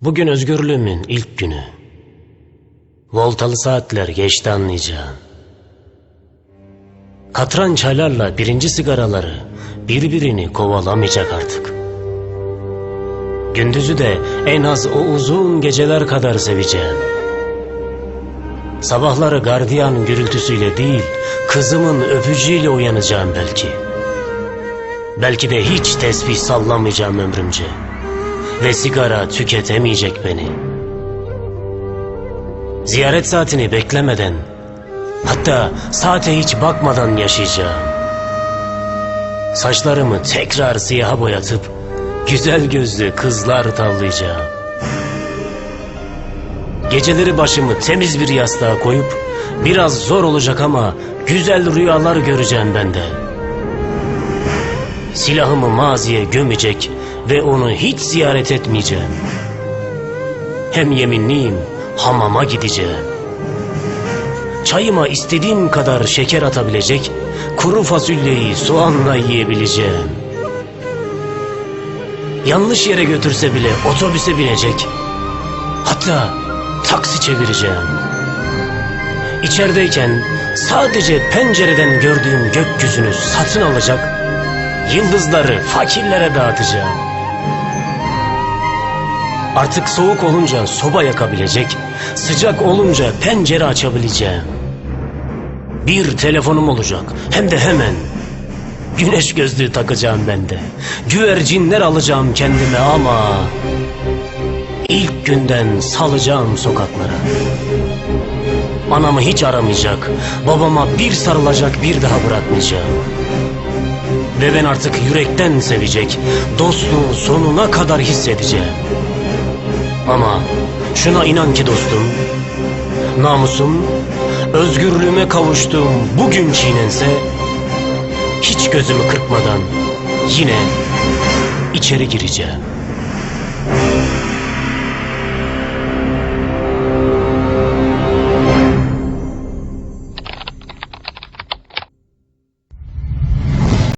Bugün özgürlüğümün ilk günü. Voltalı saatler geçti anlayacağım. Katran çaylarla birinci sigaraları birbirini kovalamayacak artık. Gündüzü de en az o uzun geceler kadar seveceğim. Sabahları gardiyan gürültüsüyle değil, kızımın öpücüğüyle uyanacağım belki. Belki de hiç tesbih sallamayacağım ömrümce. Ve sigara tüketemeyecek beni. Ziyaret saatini beklemeden, hatta saate hiç bakmadan yaşayacağım. Saçlarımı tekrar siyaha boyatıp, güzel gözlü kızlar tavlayacağım. Geceleri başımı temiz bir yastığa koyup, biraz zor olacak ama güzel rüyalar göreceğim ben de. Silahımı maziye gömecek ve onu hiç ziyaret etmeyeceğim. Hem yeminliyim, hamama gideceğim. Çayıma istediğim kadar şeker atabilecek, kuru fasulyeyi soğanla yiyebileceğim. Yanlış yere götürse bile otobüse binecek. Hatta taksi çevireceğim. İçerideyken sadece pencereden gördüğüm gökyüzünü satın alacak, yıldızları fakirlere dağıtacağım. Artık soğuk olunca soba yakabilecek, sıcak olunca pencere açabileceğim. Bir telefonum olacak, hem de hemen. Güneş gözlüğü takacağım ben de. Güvercinler alacağım kendime ama... ilk günden salacağım sokaklara. Anamı hiç aramayacak, babama bir sarılacak bir daha bırakmayacağım. Ve ben artık yürekten sevecek, dostluğu sonuna kadar hissedeceğim. Ama şuna inan ki dostum, namusum, özgürlüğüme kavuştuğum bugün çiğnense, hiç gözümü kırpmadan yine içeri gireceğim.